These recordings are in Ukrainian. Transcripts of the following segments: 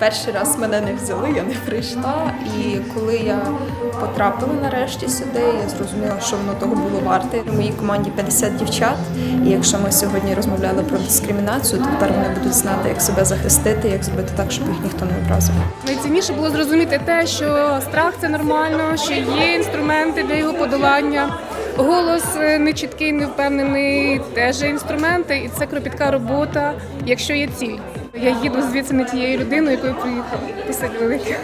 Перший раз мене не взяли, я не прийшла. І коли я потрапила нарешті сюди, я зрозуміла, що воно того було варте. У моїй команді 50 дівчат. І якщо ми сьогодні розмовляли про дискримінацію, то тепер вони будуть знати, як себе захистити, як зробити так, щоб їх ніхто не образив. Найцінніше було зрозуміти те, що страх це нормально, що є інструменти для його подолання. Голос е, нечіткий, невпевнений, теж інструменти, і це кропітка робота, якщо є ціль. Я їду звідси не тією людиною, якою приїхала. Спасибі велике.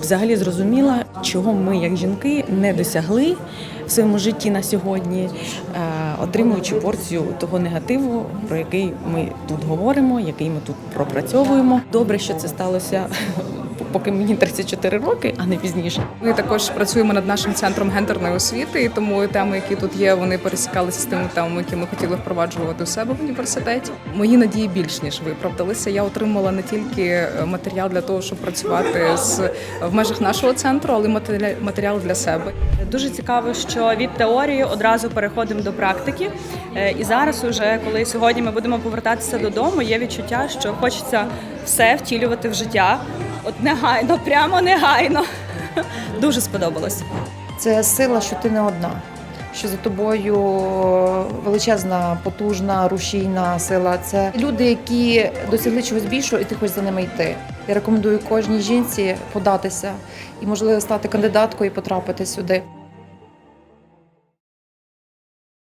взагалі зрозуміла, чого ми, як жінки, не досягли в своєму житті на сьогодні, е, отримуючи порцію того негативу, про який ми тут говоримо, який ми тут пропрацьовуємо. Добре, що це сталося, поки мені 34 роки, а не пізніше. Ми також працюємо над нашим центром гендерної освіти, і тому теми, які тут є, вони пересікалися з тими темами, які ми хотіли впроваджувати у себе в університеті. Мої надії більш ніж виправдалися. Я отримала не тільки е, матеріал для того, щоб працювати з в межах нашого центру, але й матеріал- для себе. Дуже цікаво, що від теорії одразу переходимо до практики. Е, І зараз, уже коли сьогодні ми будемо повертатися додому, є відчуття, що хочеться все втілювати в життя. От негайно, прямо негайно. Дуже сподобалось. Це сила, що ти не одна. Що за тобою величезна, потужна, рушійна сила. Це люди, які досягли чогось більшого, і ти хочеш за ними йти. Я рекомендую кожній жінці податися і, можливо, стати кандидаткою і потрапити сюди.